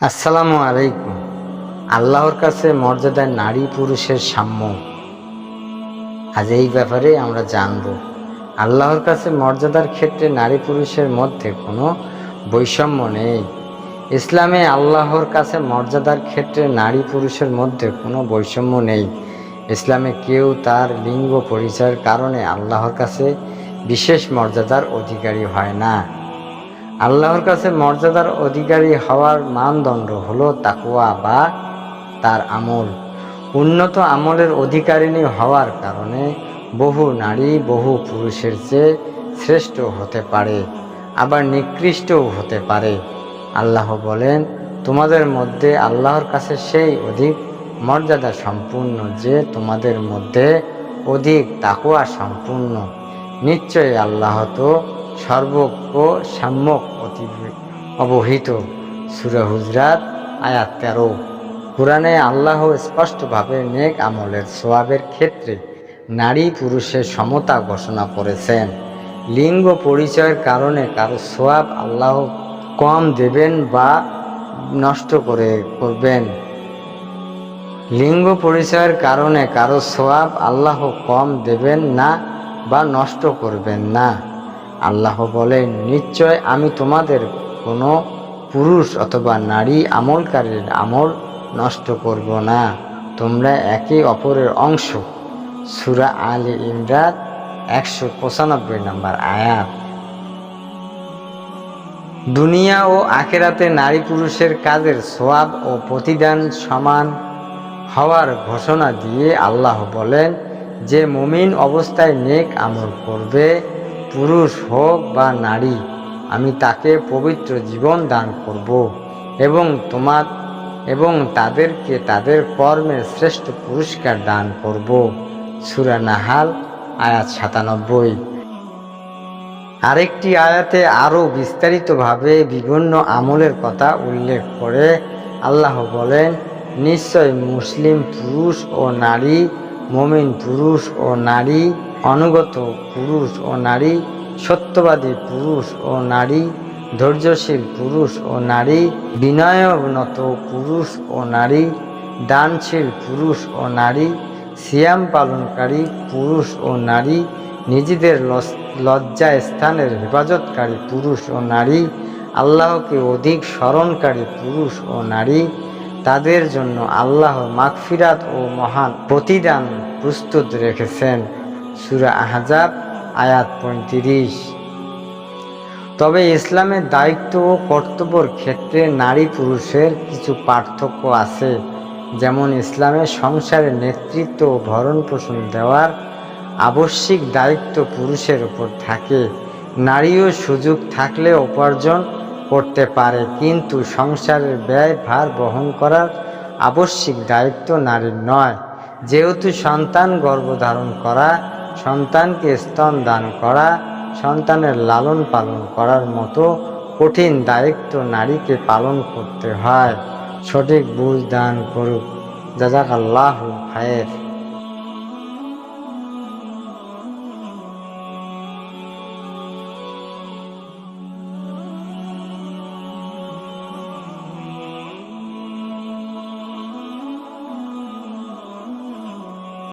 আসসালামু আলাইকুম। আল্লাহর কাছে মর্যাদায় নারী পুরুষের সাম্য। আজ এই ব্যাপারে আমরা জানব, আল্লাহর কাছে মর্যাদার ক্ষেত্রে নারী পুরুষের মধ্যে কোনো বৈষম্য নেই। ইসলামে আল্লাহর কাছে মর্যাদার ক্ষেত্রে নারী পুরুষের মধ্যে কোনো বৈষম্য নেই। ইসলামে কেউ তার লিঙ্গ পরিচয়ের কারণে আল্লাহর কাছে বিশেষ মর্যাদার অধিকারী হয় না। আল্লাহর কাছে মর্যাদার অধিকারী হওয়ার মানদণ্ড হলো তাকুয়া বা তার আমল। উন্নত আমলের অধিকারিণী হওয়ার কারণে বহু নারী, বহু পুরুষের চেয়ে শ্রেষ্ঠ হতে পারে, আবার নিকৃষ্টও হতে পারে। আল্লাহ বলেন, তোমাদের মধ্যে আল্লাহর কাছে সেই অধিক মর্যাদা সম্পূর্ণ যে তোমাদের মধ্যে অধিক তাকুয়া সম্পূর্ণ। নিশ্চয়ই আল্লাহ তো সর্বজ্ঞ সাম্যক অতি অবহিত সুরা হুজরাত, আয়াত তেরো। কোরআনে আল্লাহ স্পষ্টভাবে নেক আমলের সোয়াবের ক্ষেত্রে নারী পুরুষের সমতা ঘোষণা করেছেন। লিঙ্গ পরিচয়ের কারণে কারও সোয়াব আল্লাহ কম দেবেন বা নষ্ট করে করবেন। লিঙ্গ পরিচয়ের কারণে কারও সোয়াব আল্লাহ কম দেবেন না বা নষ্ট করবেন না। আল্লাহ বলেন, নিশ্চয় আমি তোমাদের কোনো পুরুষ অথবা নারী আমলকারীর আমল নষ্ট করব না। তোমরা একে অপরের অংশ। সুরা আলী ইমরাত একশো পঁচানব্বই নম্বর আয়াত। দুনিয়া ও আখেরাতে নারী পুরুষের কাজের সোয়াব ও প্রতিদান সমান হওয়ার ঘোষণা দিয়ে আল্লাহ বলেন, যে মুমিন অবস্থায় নেক আমল করবে পুরুষ হোক বা নারী, আমি তাকে পবিত্র জীবন দান করব এবং তোমার, এবং তাদেরকে তাদের কর্মের শ্রেষ্ঠ পুরস্কার দান করব। সুরা নাহাল, আয়াত সাতানব্বই। আরেকটি আয়াতে আরও বিস্তারিতভাবে বিভিন্ন আমলের কথা উল্লেখ করে আল্লাহ বলেন, নিশ্চয় মুসলিম পুরুষ ও নারী মমিন পুরুষ ও নারী, অনুগত পুরুষ ও নারী, সত্যবাদী পুরুষ ও নারী, ধৈর্যশীল পুরুষ ও নারী, বিনয়নত পুরুষ ও নারী, দানশীল পুরুষ ও নারী, সিয়াম পালনকারী পুরুষ ও নারী, নিজেদের লজ্জা স্থানের হেফাজতকারী পুরুষ ও নারী, আল্লাহকে অধিক স্মরণকারী পুরুষ ও নারী তাদের জন্য আল্লাহ মাগফিরাত ও মহান প্রতিদান প্রস্তুত রেখেছেন। সুরা আহজাব, আয়াত পঁয়ত্রিশ। তবে ইসলামের দায়িত্ব ও কর্তব্যর ক্ষেত্রে নারী পুরুষের কিছু পার্থক্য আছে। যেমন ইসলামের সংসারের নেতৃত্ব ও ভরণ পোষণ দেওয়ার আবশ্যিক দায়িত্ব পুরুষের উপর থাকে। নারীও সুযোগ থাকলে উপার্জন করতে পারে, কিন্তু সংসারের ব্যয় ভার বহন করার আবশ্যিক দায়িত্ব নারীর নয়। যেহেতু সন্তান গর্ভধারণ করা, সন্তানকে স্তন দান করা, সন্তানের লালন পালন করার মতো কঠিন দায়িত্ব নারীকে পালন করতে হয়। সঠিক বুঝ দান করুক। জাজাক আল্লাহ খায়ের।